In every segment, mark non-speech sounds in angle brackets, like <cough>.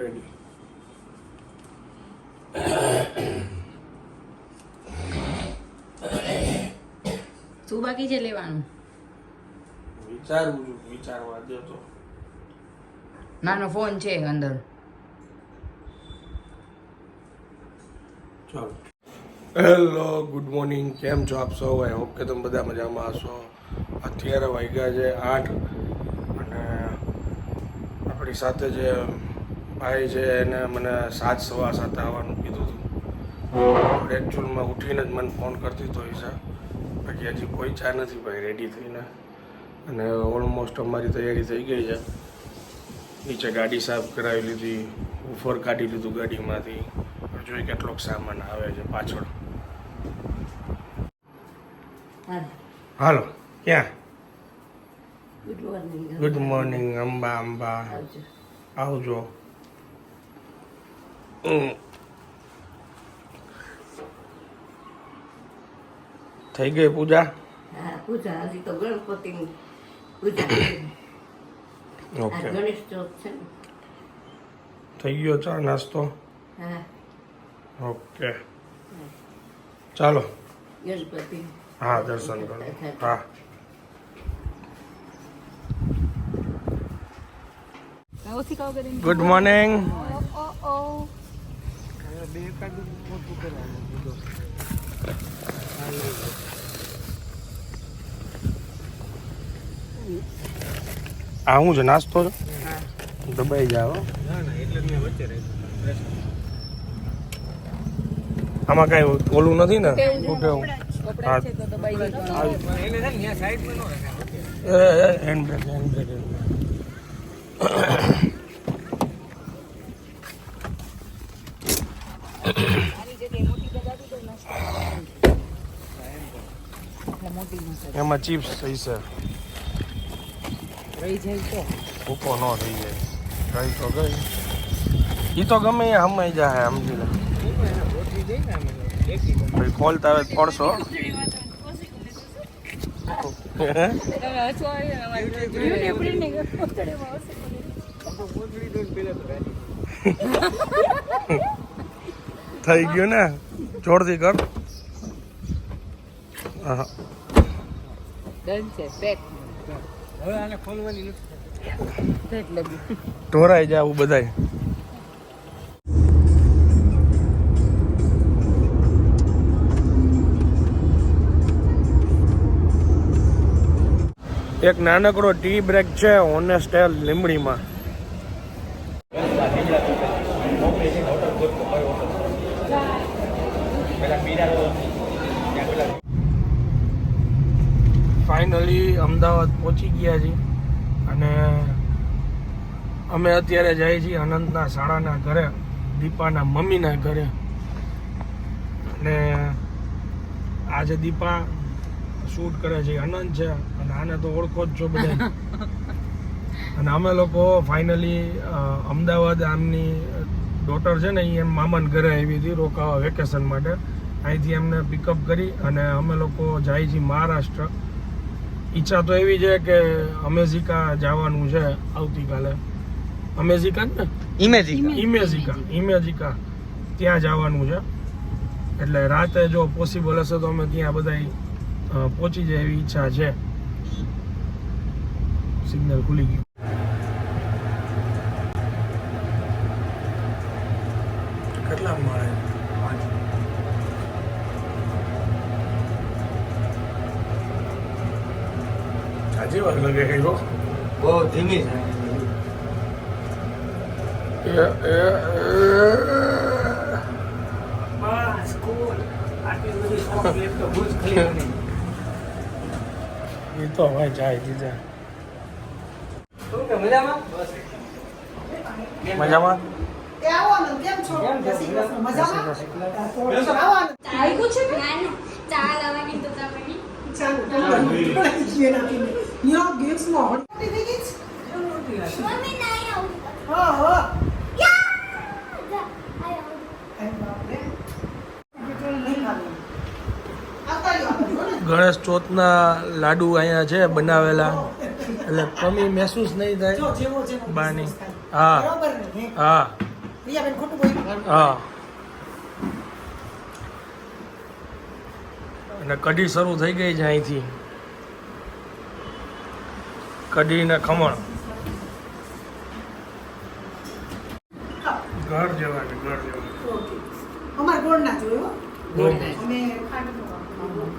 Ready શું બાકી છે લેવાનું. વિચારવું છું વિચારવા દે તો. નાનો ફોન છે અંદર. ચાલો. હેલો ગુડ મોર્નિંગ કેમ છો આપ સૌ? આઈ હોપ કે તમે બધા મજામાં હશો. અત્યારે વાગ્યા છે આઠ અને આપણી સાથે જે ભાઈ છે એને મને સાત સવા સાત આવવાનું કીધું હતું. એકચ્યુઅલમાં ઉઠીને જ મને ફોન કરતી હતો ઈશા બાકી હજી કોઈ ચા નથી ભાઈ રેડી થઈને. અને ઓલમોસ્ટ અમારી તૈયારી થઈ ગઈ છે. નીચે ગાડી સાફ કરાવી લીધી ઉફર કાઢી લીધું ગાડીમાંથી. જોઈએ કેટલોક સામાન આવે છે પાછળ. હાલો. ક્યાં? Good morning good morning Amba Amba. આવજો. થઈ ગઈ પૂજા? પૂજા. હજી તો ગણપતિની પૂજા ઓકે ગણેશ ચોથ છે થઈ ગયો ચા નાસ્તો? ઓકે ચાલો. ગણપતિ. હા દર્શન કરો. હા. ગુડ મોર્નિંગ આ શું છે નાસ્તો છે? દબાઈ જાવ આમાં કઈ ઓલું નથી ને? હા. એ, hand brake hand brake hand brake. એમાં ચિપ્સ થઈ છે રહી જાય તો ભૂકો ન થઈ જાય કઈ તો ગઈ ઈ તો ગમે એ હમાઈ જાય સમજી લે ભાઈ ખોલતા આવે તો પડશો થઈ ગયું ને? જોરથી કર. હા ડન છે પેક એટલે ઢોરાઈ જાય આવું બધાય. એક નાનકડો ટી બ્રેક છે ઓનેસ્ટેલ લીમડીમાં ફાઇનલી અમદાવાદ પહોંચી ગયા છીએ. અને અમે અત્યારે જઈએ છીએ અનંતના શાળાના ઘરે દીપાના મમ્મીના ઘરે. અને આજે દીપા શૂટ કરે છે અનંત છે અને આને તો ઓળખો જ છો બધા <laughs> અને અમે લોકો ફાઇનલી અમદાવાદ આમની ડોટર છે ને એ એમ મામાન ઘરે આવી હતી રોકાવા વેકેશન માટે. અહીંથી એમને પિકઅપ કરી અને અમે લોકો જાય છીએ મહારાષ્ટ્ર. ઈચ્છા તો એવી છે કે અમેઝિકા જવાનું છે આવતીકાલે. અમેઝિકા ને? ઇમેઝિકા. ઇમેઝિકા. ઇમેઝિકા. ત્યાં જવાનું છે. એટલે રાતે જો પોસિબલ હશે તો અમે ત્યાં બધા પહોંચી જાય એવી ઈચ્છા છે. સિગ્નલ ખુલી ગયું કેટલા મળે સાચી વાત લગે જો બહુ ધીમી છે. એ તો હવે જાય દીધા મજામાં? ના ના ગેમ્સ તા મને મમ્મી નહીં આવું ગણેશ ચોથના લાડુ અહીંયા છે બનાવેલા. એટલે કમી મહેસૂસ નહીં થાય. બાની. હા. હા? હા. અને કઢી શરૂ થઈ ગઈ છે અહીંથી. કઢી ને ખમણ. ઘર જેવા છે ઘર જેવા ઓકે. અમારે ગોળ ના જોયો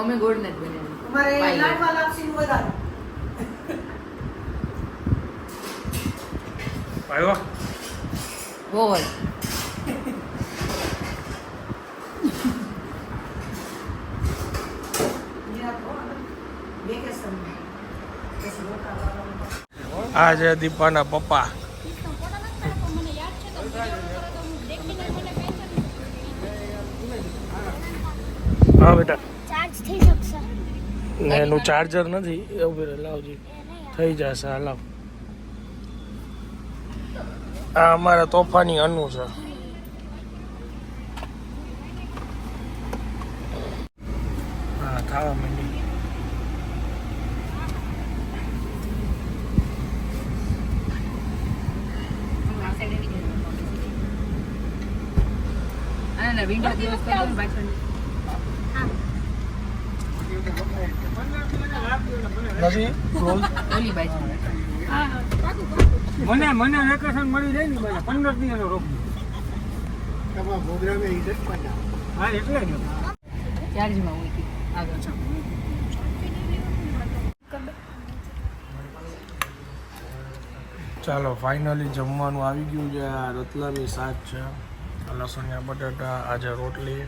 અમે ગોળ ના. અમે બનાવ્યું અમારે. લાડવા લાપસી વધારે. આવ્યો? ગોળ નિરાંત હો, આનંદ. વેકેશન પછી રોકા વાળા. આ છે દીપાના પપ્પા. હું હા બેટા. ને એનું ચાર્જર નથી. એવું લાવજી થઈ જશે. હલાવ આ અમારા તોફાની અનુ છે. હા, ખાવા માંડી. ના વિન્ડો દિવસ કરતો ને પાછળ નથી ક્લોઝ ઓલી બાજુ મને મને વેકેશન મળી જાય ને બધા પંદર દિવસનો રોક હા એટલે જ. ચાર્જમાં હોય. આગળ. ચાલો ફાઇનલી જમવાનું આવી ગયું છે. આ રતલામી શાક છે. લસણિયા બટાટા આજે રોટલી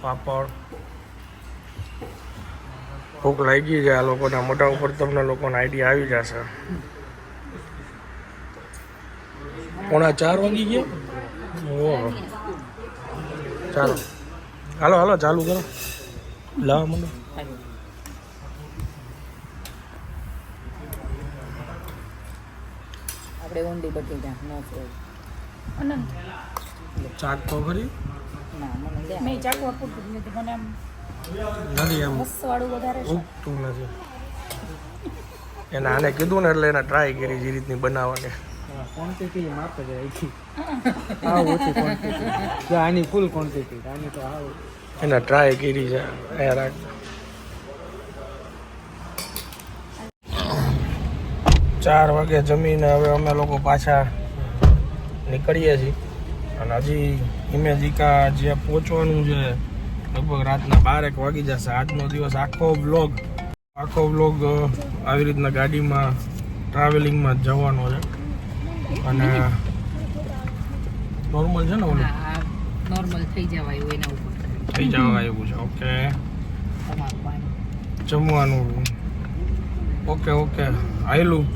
પાપડ. ભૂખ લાગી જાય આ લોકોના મોઢા ઉપર તમને લોકોને આઈડિયા આવી જશે. પોણા ચાર વાગી ગયા? ઓહો. ચાલો. હાલો હાલો ચાલુ કરો. લાવો મને. આપણે ઊંડી બટેટા નો અનંત. ચાક તો ખરી. ના મને દે મેં ચાકુ પૂરતું જ નથી મને આમ નથી એમ વાળું વધારે ઉગતું નથી. એને આને કીધું ને એટલે એને ટ્રાય કરી જે રીતની બનાવવાની. ક્વોન્ટિટી માપ જ રાખી આ ઓછી ક્વોન્ટિટી આની ફૂલ ક્વોન્ટિટી આની તો આવ. એને ટ્રાય કરી છે એ રાખ. ચાર વાગે જમીને હવે અમે લોકો પાછા નીકળીએ છીએ. અને હજી ઇમેજિકા જે પહોંચવાનું છે લગભગ રાતના બારેક વાગી જશે. આજનો દિવસ આખો બ્લોગ આખો બ્લોગ આવી રીતના ગાડીમાં ટ્રાવેલિંગમાં જવાનો છે. અને નોર્મલ છે ને ઓલું? નોર્મલ થઈ જવાય એવું એના ઉપર. થઈ જવા એવું છે ઓકે. જમવાનું. Okay okay. આવેલું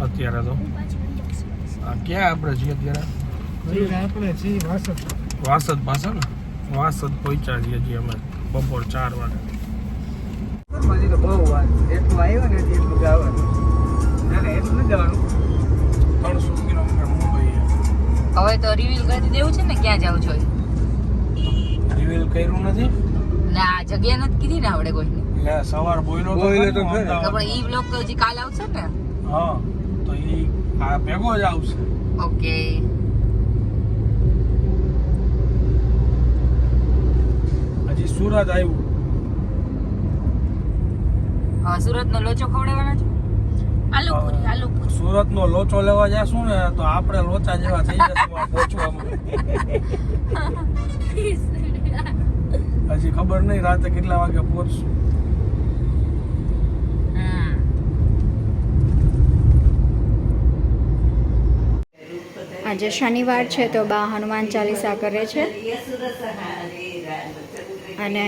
અત્યારે તો. ક્યાં આપણે છીએ અત્યારે? આપણે જી વાસત વાસદ પાસે ને? વાસદ પહોંચ્યા છીએ હજી અમે. બપોર ચાર વાગે. પછી તો બહુ વાર. એટલું આવ્યો ને એટલું જવાનું ના એટલું નથી જવાનું. ત્રણસો કિલોમીટર મુંબઈ હવે તો રિવીલ કરી દેવું છે ને ક્યાં જાવ છો રિવીલ કર્યું નથી? ના જગ્યા નથી કીધી ને આપણે કોઈને. એટલે સવાર બોયલો તો તો પણ ઈ બ્લોગ તો હજી કાલ આવશે ને? હા તો એ આ ભેગો જ આવશે. ઓકે હજી સુરત આવ્યું. સુરત નો લોચો ખવડાવવાનો છે? સુરત નો લોચો લેવા જશું ને તો આપણે લોચા જેવા થઈ જશું પહોંચવામાં હજી ખબર નહીં રાતે કેટલા વાગે પહોંચશું આજે શનિવાર છે તો બા હનુમાન ચાલીસા કરે છે. અને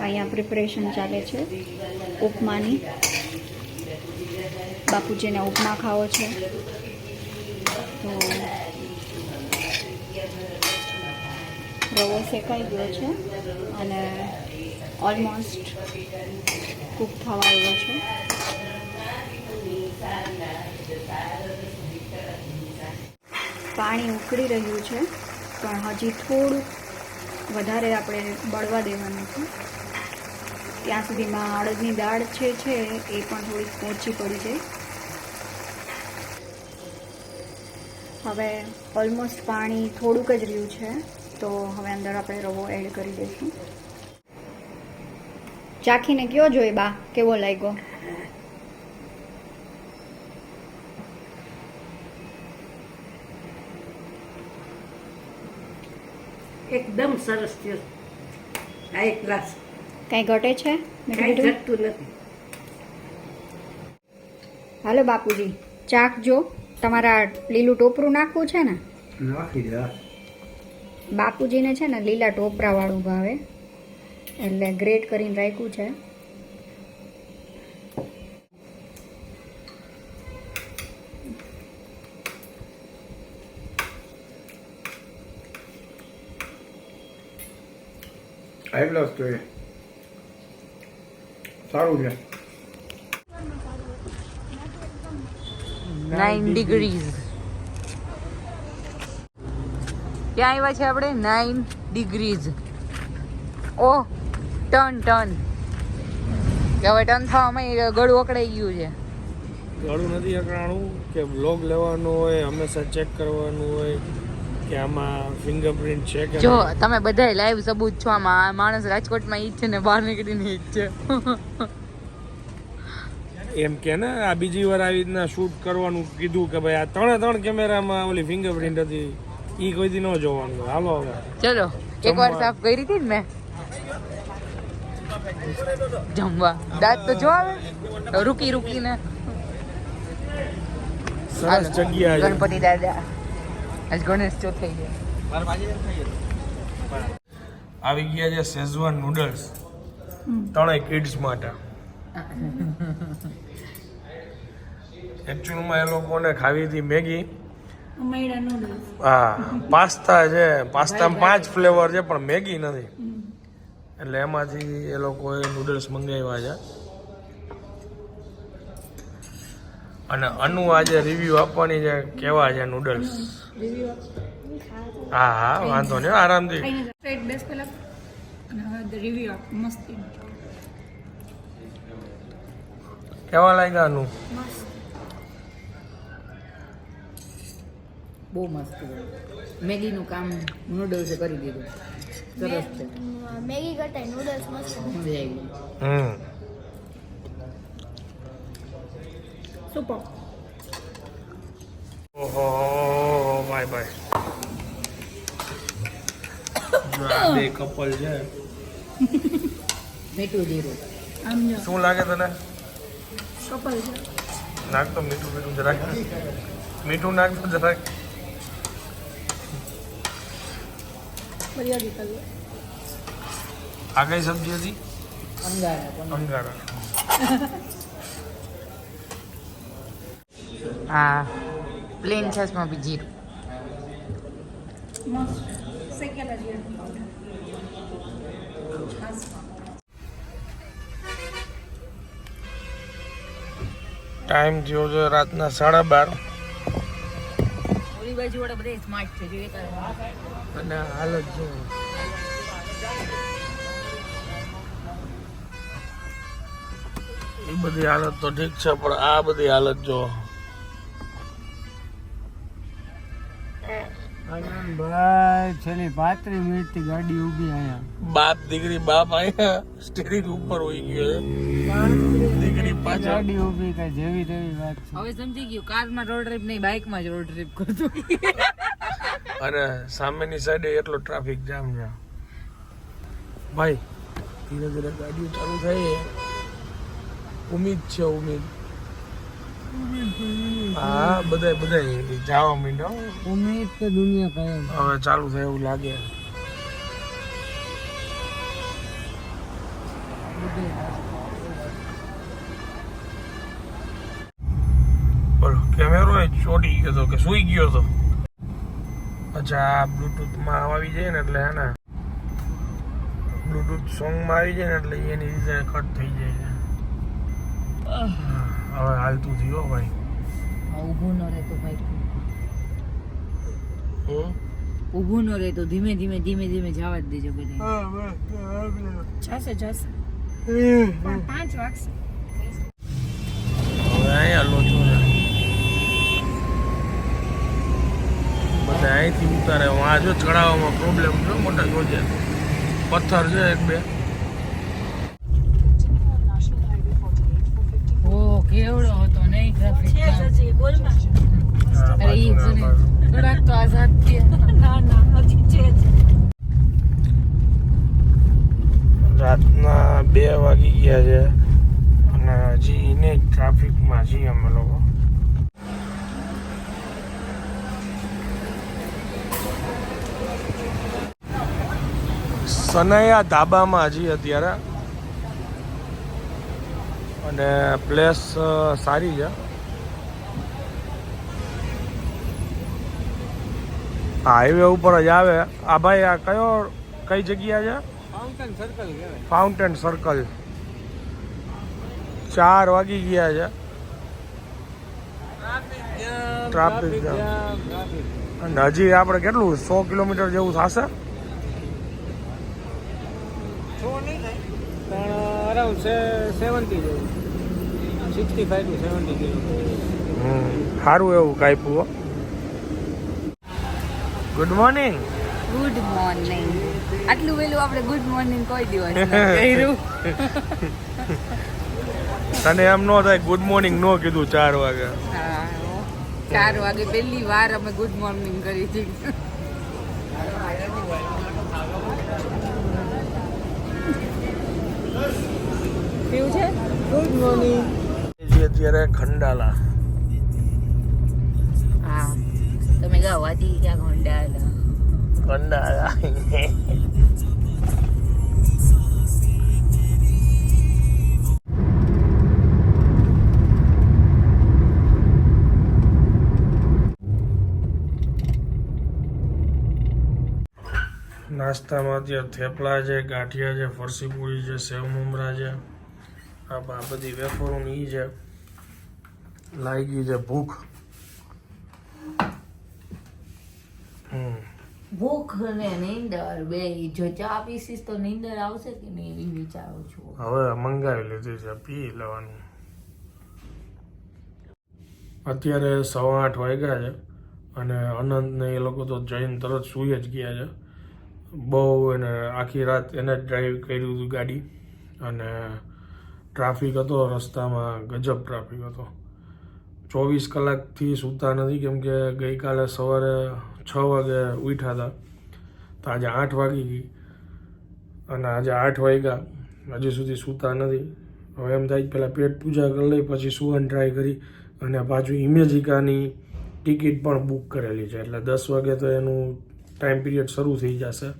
અહીંયા પ્રિપરેશન ચાલે છે. ઉપમાની. બાપુજીને ઉપમા ખાવો છે. તો રવો શેકાઈ ગયો છે અને ઓલમોસ્ટ કૂક થવા આવ્યો છે. પાણી ઉકળી રહ્યું છે, પણ હજી થોડું વધારે આપણે બળવા દેવાનું છે. ત્યાં સુધીમાં અડદની દાળ છે છે એ પણ થોડીક ઓછી પડી જાય. હવે ઓલમોસ્ટ પાણી થોડુંક જ રહ્યું છે, તો હવે અંદર આપણે રવો એડ કરી દઈશું. ચાખીને કયો જોઈ બા? કેવો લાગ્યો? એકદમ સરસ થયો આ એક ગ્લાસ. કાંઈ ઘટે છે? કાંઈ ઘટતું નથી. હાલો બાપુજી ચાક જો. તમારા લીલું ટોપરું નાખવું છે ને? નાખી દે બાપુજીને છે ને લીલા ટોપરાવાળું ભાવે. એટલે ગ્રેટ કરીને રાખ્યું છે. ગ્લાસ જોઈએ સારું છે નાઇન ડિગ્રીઝ ક્યાં આવ્યા છે આપણે? નાઇન ડિગ્રીઝ ઓહ ટન ટન કે હવે ટન થવામાં ગળું અકળાઈ ગયું છે. ગળું નથી અકળાણું કે બ્લોગ લેવાનો હોય હંમેશા ચેક કરવાનું હોય. કે આમાં ફિંગરપ્રિન્ટ છે કે જો તમે બધા લાઈવ સબૂત છો આમાં માણસ રાજકોટમાં ઈ છે ને બહાર નીકળીને ઈ છે. એમ કે ને આ બીજી વાર આવી રીતના શૂટ કરવાનું કીધું કે ભાઈ આ ત્રણે ત્રણ કેમેરામાં ઓલી ફિંગરપ્રિન્ટ હતી ઈ કોઈ દી ન જોવાનું હાલો હવે. ચલો એક વાર સાફ કરી હતી ને મેં? જમવા. દાંત તો જો આવે. રૂકી રૂકીને. સરસ જગ્યા ગણપતિ દાદા. આજ ગણેશ ચોથ થઈ જાય આવી ગયા છે શેઝવાન નૂડલ્સ ત્રણેય કિડ્સ માટે. <laughs> એકચ્યુઅલમાં એ લોકોને ખાવી હતી મેગી. હા પાસ્તા છે. પાસ્તામાં પાંચ ફ્લેવર છે પણ મેગી નથી. એટલે એમાંથી એ લોકોએ નૂડલ્સ મંગાવ્યા છે. અને અનુ આજે રિવ્યુ આપવાની છે કેવા છે નૂડલ્સ હા હા વાંધો નહીં આરામથી. સ્ટ્રેટ બેસ પહેલા અને હવે રિવ્યુ આપ મસ્તી કેવા લાગ્યા બહુ મસ્ત મેગીનું કામ નૂડલ્સે કરી દીધું. સરસ છે. મેગી કરતા નૂડલ્સ મસ્ત મજા આવી હમ. સુપર ઓહો. બાય ભાઈ. બે કપલ છે. મીઠું જીરું. શું લાગે તને? કપલ છે. નાખ તો મીઠું મીઠું જરાક. મીઠું નાખ તો જરાક. આ કઈ સબ્જી હતી? અંગારા હા પ્લેન છસમાં બી જીરું. ટાઈમ થયો છે રાતના સાડા બાર. ઓલી બાજુ વાળા બધા સ્માર્ટ છે જોઈએ અને હાલત જો એ બધી હાલત તો ઠીક છે પણ આ બધી હાલત જો. ભાઈ છેલ્લી પાંત્રીસ મિનિટથી ગાડી ઊભી આયા બાપ દીકરી બાપ આયા સ્ટેરિંગ ઉપર હોઈ ગયો દીકરી પાછળ. ગાડી ઊભી કઈ જેવી તેવી વાત છે. હવે સમજી ગયું કારમાં રોડ ટ્રીપ નહીં બાઇકમાં જ રોડ ટ્રીપ કરતું. અને સામેની સાઈડે એટલો ટ્રાફિક જામ છે. ભાઈ ધીરે ધીરે ગાડીઓ ચાલુ થઈ. ઉમીદ છે ઉમીદ. હા બધાય બધાય જાવા માંડ્યો ઉમેદ તો દુનિયા કાયમ. હવે ચાલુ થાય એવું લાગે. બોલો કેમેરો એ ચોટી ગયો તો કે સુઈ ગયો તો? અચ્છા બ્લુટૂથમાં આવી જાય ને એટલે હે ને બ્લુટૂથ સોંગમાં આવી જાય ને એટલે એની રીતે કટ થઈ જાય. હાલતું થયું હો ભાઈ ઊભું ન રહેતો ભાઈ? ઊભું ન રહેતો ધીમે ધીમે ધીમે ધીમે જવા જ દેજો બધા જશે જશે. પાંચ વાગશે. હવે અહીંયા લોચો બધા અહીંથી ઉતારે. હું આ જો ચડાવવામાં પ્રોબ્લેમ છે મોટા જોજે. પથ્થર છે એક બે. ઓ હતો નહીં ટ્રાફિક અરે ઈ. થોડાક તો આઝાદ થયા. રાતના બે વાગી ગયા છે અને હજી એને ટ્રાફિકમાં છીએ અમે લોકો. સનૈયા ધાબામાં હજી અત્યારે અને પ્લેસ સારી છે. હાઈવે ઉપર જ આવે. આ ભાઈ આ કયો કઈ જગ્યા છે? ફાઉન્ટેન સર્કલ ફાઉન્ટેન સર્કલ ચાર વાગી ગયા છે. Traffic jam. અને હજી આપણે કેટલું? સો કિલોમીટર જેવું થશે? અરાઉન્ડ સેવન્ટી જેવું. Sixty five to seventy kilo સારું એવું કાપ્યું ગુડ મોર્નિંગ ગુડ મોર્નિંગ આટલું વહેલું આપણે ગુડ મોર્નિંગ કોઈ દિવસ <laughs> કર્યું. તને એમ ન થાય ગુડ મોર્નિંગ નો કીધું ચાર વાગે. ચાર વાગે પહેલી વાર અમે ગુડ મોર્નિંગ કરી હતી. કેવું છે? ગુડ મોર્નિંગ જે અત્યારે ખંડાલા. હા. તમે ગાઓ આજી ક્યાં ખંડાલા? ખંડાલા. નાસ્તામાં જે થેપલા છે ગાંઠિયા છે ફરસી પૂરી છે સેવ મમરા છે. આ બધી વેફરોની ઈ છે લાગી છે ભૂખ. હમ. ભૂખ અને નીંદર બે જો ચા પીસીસ તો નીંદર આવશે કે નહીં એવી વિચારું છું. હવે મંગાવી લીધી છે પી લેવાનું. અત્યારે સવા આઠ વાગ્યા છે અને અનંતને એ લોકો તો જઈને તરત સૂઈ જ ગયા છે. બહુ એને આખી રાત એને ડ્રાઈવ કર્યું હતું ગાડી અને ટ્રાફિક હતો, રસ્તામાં ગજબ ટ્રાફિક હતો. ચોવીસ કલાકથી સૂતા નથી, કેમ કે ગઈકાલે સવારે છ વાગે ઉઠ્યા હતા. તો આજે આઠ વાગી ગઈ. અને આજે આઠ વાગ્યા. હજી સુધી સૂતા નથી. હવે એમ થાય પહેલાં પેટ પૂજા કરી લઈ, પછી સુવન ટ્રાય કરી. અને પાછું ઇમેજિકાની ટિકિટ પણ બુક કરેલી છે. એટલે દસ વાગે તો એનું ટાઈમ પીરિયડ શરૂ થઈ જશે.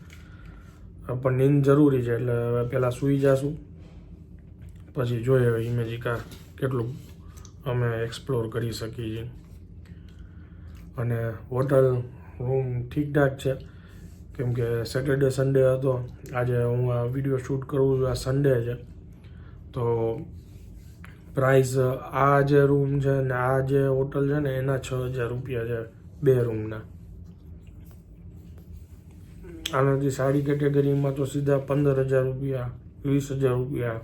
પણ નીંદ જરૂરી છે, એટલે હવે પહેલાં સૂઈ જશું. પછી જોઈએ હવે ઇમેજિકા કેટલું અમે એક્સપ્લોર કરી શકીએ. છીએ અને હોટલ રૂમ ઠીકઠાક છે. કેમ કે સેટરડે સન્ડે હતો. આજે હું આ વીડિયો શૂટ કરું છું, આ સન્ડે છે. તો પ્રાઇસ આ જે રૂમ છે ને આ જે હોટલ છે ને એના છ હજાર રૂપિયા છે બે રૂમના આનાથી સાડી કેટેગરીમાં તો સીધા પંદર હજાર રૂપિયા, વીસ હજાર રૂપિયા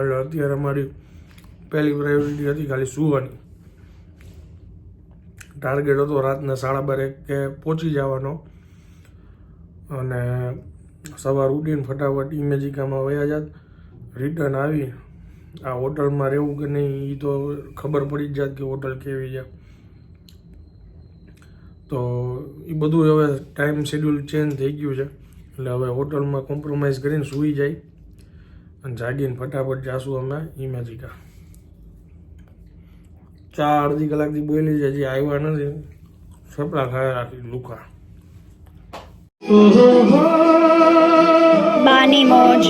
એટલે અત્યારે મારી પહેલી પ્રાયોરિટી હતી ખાલી સુવાની. ટાર્ગેટ હતો રાતના સાડા બાર કે પહોંચી જવાનો. અને સવાર ઉઠીને ફટાફટ ઇમેજિકામાં વયા જાત. રિટર્ન આવી. આ હોટલમાં રહેવું કે નહીં એ તો ખબર પડી જ જાત કે હોટલ કેવી છે. તો એ બધું હવે ટાઈમ શેડ્યુલ ચેન્જ થઈ ગયું છે. એટલે હવે હોટલમાં કોમ્પ્રોમાઇઝ કરીને સૂઈ જાય. અને જાગીને ફટાફટ જાશું અમે ઇમેજિકા ચા અડધી કલાકથી બોલી છે હજી આવ્યા નથી. છપડા ખાયા રાખી લુકા બાની મોજ.